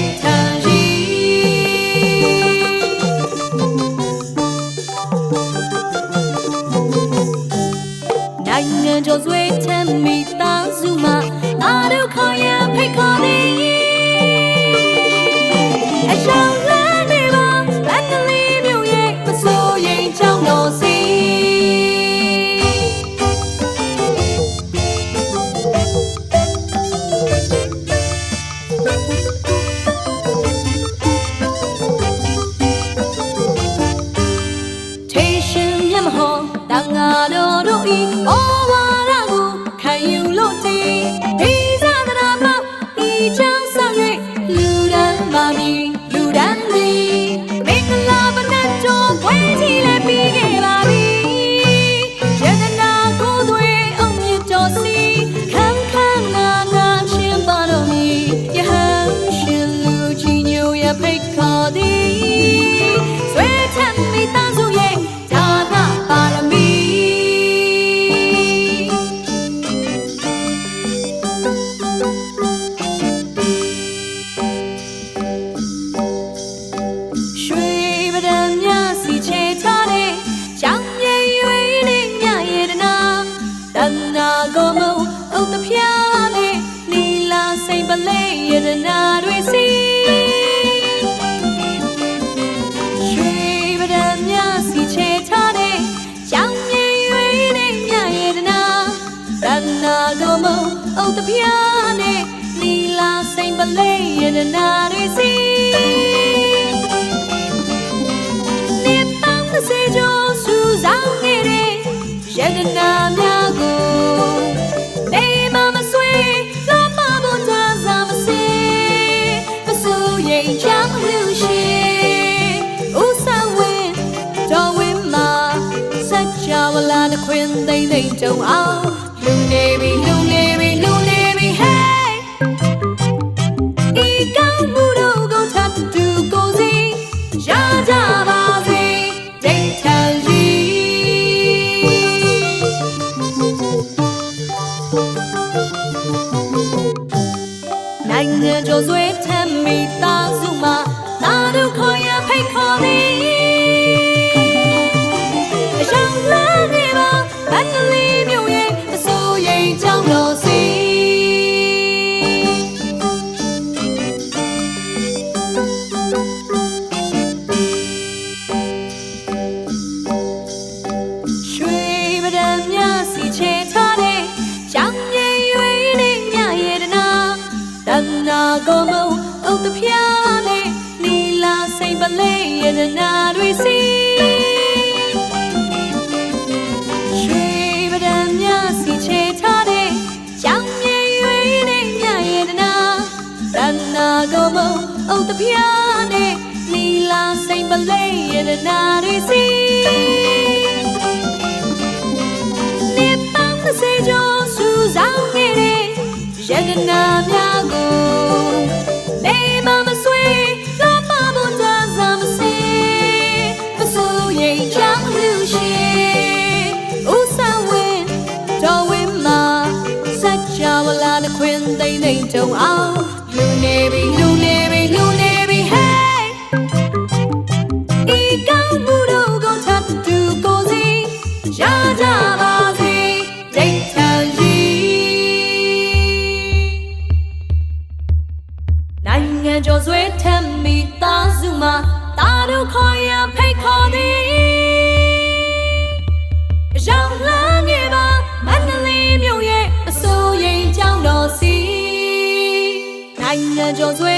time. မျက်မဟောတန်ငါတော်တို့ဤဩဝါဒကိုခံယူလို့တည်ဒီဇာတနာမောက်ဤချောင်းဆောင်၍လူဒန်းပါမည် လေးရဲ့တနာတွေစီနေပေါင်းတစ်စေကျော်စူဆောင်ခဲ့တဲ့ရတနာများကိုနေမမဆွေလောမဘုံသာသာမစေမဆူရင်ချမ်းလူရှိဦးဆောင်ဝင်တော်ဝင်မှာစัจ java လာနှခွင်သိမ့်သိမ့်တုံအောင်လူနေပြီလူနေ နိုင်ငံကျော်ဆွေးထမ်းမိသားစုမှာသာတို့ခေါ်ရဖိတ်ခေါ်သည်အရှောင်းလာနေပါမန္တလေး စိတ်ပလေးရဲ့တနာတွေစီရွှေပဒံမြစီချေထားတဲ့ရောင်ရည်ရွေးလေးမြရဲ့တနာတဏနာကိုမုံဥတဖျားနဲ့လီလာစိတ်ပလေးရဲ့တနာတွေစီနေပေါင်းတစ်စေကျော်စူဆောင်ခဲ့တဲ့ရတနာများကို သိမ့်သိမ့်တုံအောင်လူနေပြီလူနေပြီလူနေပြီ hey ဤကောင်းမှုတို့ကိုထပ်တူကိုစီရကြပါစေဒိဋ္ဌာကြီးနိုင်ငံကျော်ဆွေးထမ်းမိသားစုမှာတာတို့ခေါ် လေးမြို့